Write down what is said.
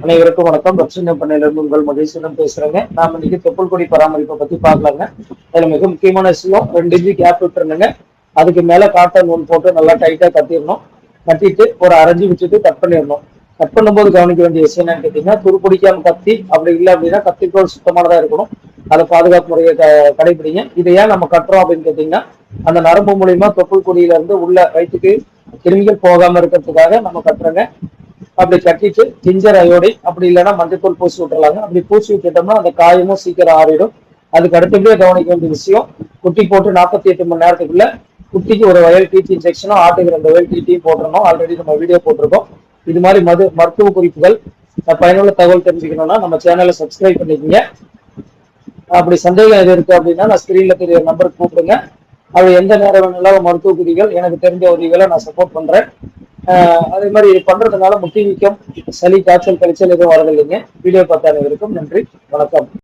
அனைவருக்கும் வணக்கம். தட்சிண பண்ணையிலிருந்து உங்கள் மகேஸ்வரன் பேசுறேங்க. நாம இன்னைக்கு தொப்புள் கொடி பராமரிப்பை பத்தி பார்க்கலாங்க. அதுல மிக முக்கியமான விஷயம் ரெண்டு இன்ச்சு கேப் விட்டுருந்துங்க அதுக்கு மேல காட்டன் நூல் போட்டு நல்லா டைட்டா கட்டிடணும். கட்டிட்டு ஒரு அரைஞ்சு விட்டுட்டு கட் பண்ணிடணும். கட் பண்ணும்போது கவனிக்க வேண்டிய விஷயம் என்னன்னு கேட்டீங்கன்னா துருப்பிடிக்காம கத்தி அப்படி இல்லை அப்படின்னா கத்திக்கோள் சுத்தமானதா இருக்கணும். அதை பாதுகாப்பு முறையை க- கடைபிடிங்க. இதை ஏன் நம்ம கட்டுறோம் அப்படின்னு கேட்டீங்கன்னா அந்த நரம்பு மூலியமா தொப்புள் கொடியில இருந்து உள்ள வயிற்றுக்கு கிருமிகள் போகாம இருக்கிறதுக்காக நம்ம கட்டுறோங்க. அப்படி கட்டிட்டு ஜிஞ்சர் அயோடை அப்படி இல்லைன்னா மஞ்சத்தூள் பூசி விட்டுறலாங்க. அப்படி பூசி விட்டுட்டோம்னா அந்த காயமும் சீக்கிரம் ஆறிடும். அதுக்கு அடுத்தபடியே கவனிக்க வேண்டிய விஷயம் குட்டி போட்டு நாற்பத்தி எட்டு மணி நேரத்துக்குள்ள குட்டிக்கு ஒரு வயல் டீச்சி இன்ஜெக்ஷனும் ஆட்டுக்கு ரெண்டு வயல் டீட்டியும் போட்டுறணும். ஆல்ரெடி நம்ம வீடியோ போட்டிருக்கோம். இது மாதிரி மது மருத்துவ குறிப்புகள் பயனுள்ள தகவல் தெரிஞ்சுக்கணும்னா நம்ம சேனலை சப்ஸ்கிரைப் பண்ணிக்கோங்க. அப்படி சந்தேகம் எது இருக்கு அப்படின்னா நான் ஸ்கிரீன்ல தெரிய நம்பருக்கு கூப்பிடுங்க. அது எந்த நேரம் வேணாலும் மருத்துவ குறிகள் எனக்கு தெரிஞ்ச உதவிகளை நான் சப்போர்ட் பண்றேன். அதே மாதிரி இது பண்றதுனால முட்டி வீக்கம் சளி காய்ச்சல் கழிச்சல் எதுவும் வரதில்லைங்க வீடியோ பார்த்த அனைவருக்கும் நன்றி. வணக்கம்.